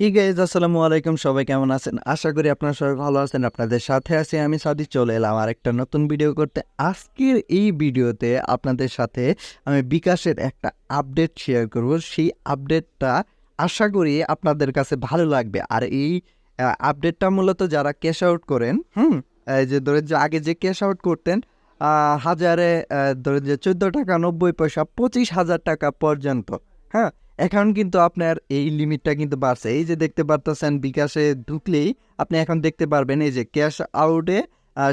হি guys আসসালামু আলাইকুম। সবাই কেমন আছেন? আশা করি আপনারা সবাই ভালো আছেন। আপনাদের সাথে আছি আমি সাদি চলে এলাম আর একটা নতুন ভিডিও করতে। আজকের এই ভিডিওতে আপনাদের সাথে আমি বিকাশের একটা আপডেট শেয়ার করব। সেই আপডেটটা আশা করি আপনাদের কাছে ভালো লাগবে। আর এই আপডেটটা মূলত যারা ক্যাশ আউট করেন, হুম যে ধরেন যে আগে যে ক্যাশ আউট করতেন হাজারে ধরেন যে চোদ্দ টাকা নব্বই পয়সা পঁচিশ হাজার টাকা পর্যন্ত হ্যাঁ এখন কিন্তু আপনার এই লিমিটটা কিন্তু বাড়ছে। এই যে দেখতে পারতেছেন, বিকাশে ঢুকলেই আপনি এখন দেখতে পারবেন, এই যে ক্যাশ আউটে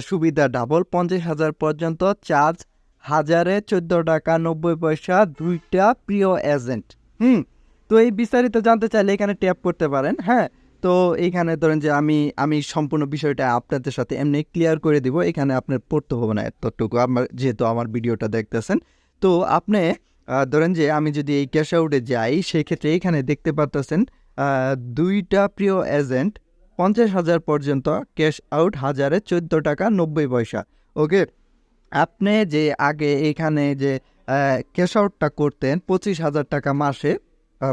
সুবিধা ডাবল, পঞ্চাশ হাজার পর্যন্ত চার্জ, হাজারে চোদ্দ টাকা নব্বই পয়সা, দুইটা প্রিয় এজেন্ট। হুম, তো এই বিস্তারিত জানতে চাইলে এখানে ট্যাপ করতে পারেন হ্যাঁ? তো এইখানে ধরেন যে আমি আমি সম্পূর্ণ বিষয়টা আপনাদের সাথে এমনি ক্লিয়ার করে দিব। এখানে আপনার পড়তে হবে না এতটুকু আমার যেহেতু আমার ভিডিওটা দেখতেছেন। তো আপনি ধরেন যে আমি যদি এই ক্যাশ আউটে যাই, সেক্ষেত্রে এখানে দেখতে পারতেছেন দুইটা প্রিয় এজেন্ট পঞ্চাশ হাজার পর্যন্ত ক্যাশ আউট হাজারে চোদ্দ টাকা নব্বই পয়সা। ওকে আপনি যে আগে এখানে যে ক্যাশ আউটটা করতেন পঁচিশ হাজার টাকা মাসে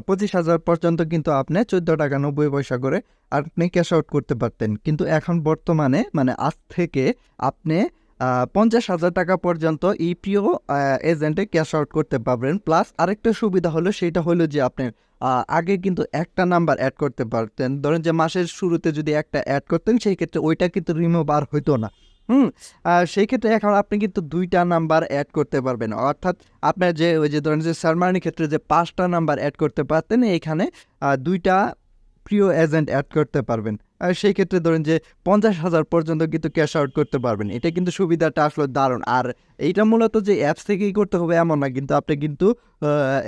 পঁচিশ হাজার পর্যন্ত কিন্তু আপনি চোদ্দ টাকা নব্বই পয়সা করে আপনি ক্যাশ আউট করতে পারতেন। কিন্তু এখন বর্তমানে মানে আজ থেকে আপনি পঞ্চাশ হাজার টাকা পর্যন্ত প্রিয় এজেন্টে ক্যাশ আউট করতে পারবেন। প্লাস আরেকটা সুবিধা হলো সেটা হলো যে আপনি আগে কিন্তু একটা নাম্বার অ্যাড করতে পারতেন। ধরেন যে মাসের শুরুতে যদি একটা অ্যাড করতেন সেই ক্ষেত্রে ওইটা কিন্তু রিমুভ আর হইতো না। হুম সেই ক্ষেত্রে এখন আপনি কিন্তু দুইটা নাম্বার অ্যাড করতে পারবেন। অর্থাৎ আপনার যে ওই যে ধরেন যে সারমানির ক্ষেত্রে যে পাঁচটা নাম্বার অ্যাড করতে পারতেন এইখানে আহ, দুইটা প্রিয় এজেন্ট অ্যাড করতে পারবেন। সেই ক্ষেত্রে ধরেন যে পঞ্চাশ হাজার পর্যন্ত কিন্তু ক্যাশ আউট করতে পারবেন। এটা কিন্তু সুবিধাটা আসলে দারুণ। আর এইটা মূলত যে অ্যাপস থেকেই করতে হবে এমন না, কিন্তু আপনি কিন্তু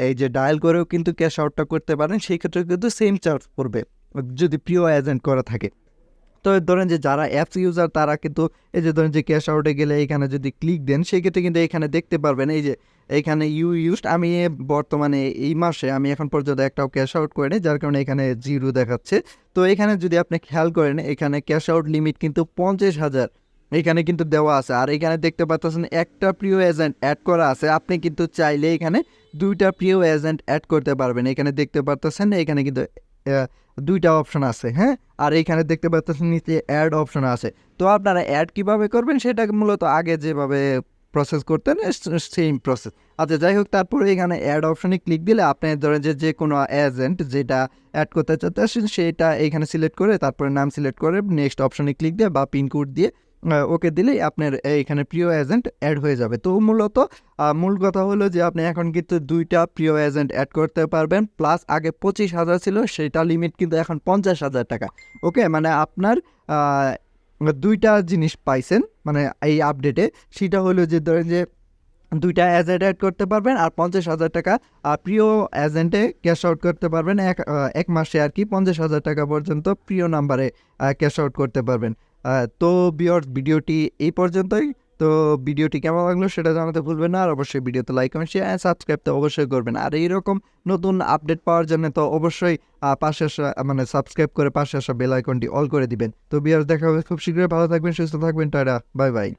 এই যে ডায়াল করেও কিন্তু ক্যাশ আউটটা করতে পারেন, সেই ক্ষেত্রে কিন্তু সেম চার্জ পড়বে, যদি প্রিয় এজেন্ট করা থাকে। তো ধরেন যে যারা অ্যাপস ইউজার তারা কিন্তু এই যে ধরেন যে ক্যাশ আউটে গেলে এখানে যদি ক্লিক দেন, সেই ক্ষেত্রে কিন্তু এখানে দেখতে পারবেন, এই যে এইখানে ইউ ইউজড আমি বর্তমানে এই মাসে আমি এখন পর্যন্ত একটাও ক্যাশ আউট করিনি, যার কারণে এখানে জিরো দেখাচ্ছে। তো এখানে যদি আপনি খেয়াল করেন, এখানে ক্যাশ আউট লিমিট কিন্তু পঞ্চাশ হাজার এখানে কিন্তু দেওয়া আছে। আর এখানে দেখতে পাচ্ছেন একটা প্রিয় এজেন্ট অ্যাড করা আছে। আপনি কিন্তু চাইলে এখানে দুইটা প্রিয় এজেন্ট অ্যাড করতে পারবেন। এখানে দেখতে পাচ্ছেন, এখানে কিন্তু দুইটা অপশন আছে হ্যাঁ? আর এখানে দেখতে পাচ্ছেন নিচে অ্যাড অপশন আছে। তো আপনারা অ্যাড কীভাবে করবেন, সেটা মূলত আগে যেভাবে প্রসেস করতেন সেম প্রসেস আচ্ছা যাই হোক, তারপরে এখানে অ্যাড অপশনে ক্লিক দিলে আপনি ধরেন যে যে কোনো এজেন্ট যেটা অ্যাড করতে চাচ্ছেন, সেটা এখানে সিলেক্ট করে, তারপরে নাম সিলেক্ট করে নেক্সট অপশনে ক্লিক দিয়ে বা পিনকোড দিয়ে ওকে দিলেই আপনার এখানে প্রিয় এজেন্ট অ্যাড হয়ে যাবে। তো মূলত মূল কথা হলো যে, আপনি এখন কিন্তু দুইটা প্রিয় এজেন্ট অ্যাড করতে পারবেন প্লাস আগে পঁচিশ হাজার ছিল, সেটা লিমিট কিন্তু এখন পঞ্চাশ হাজার টাকা। ওকে মানে আপনার দুইটা জিনিস পাইছেন মানে এই আপডেটে সেটা হলো যে ধরেন যে দুইটা অ্যাজেন্ট অ্যাড করতে পারবেন আর পঞ্চাশ হাজার টাকা প্রিয় অ্যাজেন্টে ক্যাশ আউট করতে পারবেন এক এক মাসে আর কি পঞ্চাশ হাজার টাকা পর্যন্ত প্রিয় নাম্বারে ক্যাশ আউট করতে পারবেন। তো বিয়র ভিডিওটি এই পর্যন্তই। তো ভিডিওটি কেমন লাগল সেটা জানাতে ভুলবেন না। আর অবশ্যই ভিডিওতে লাইক কমেন্ট শেয়ার সাবস্ক্রাইব তো অবশ্যই করবেন। আর এইরকম নতুন আপডেট পাওয়ার জন্য তো অবশ্যই পাশে আসা মানে সাবস্ক্রাইব করে পাশে আসা বেল আইকনটি অল করে দিবেন। তো বিয়ার দেখা হবে খুব শীঘ্রই। ভালো থাকবেন, সুস্থ থাকবেন, টাটা বাই বাই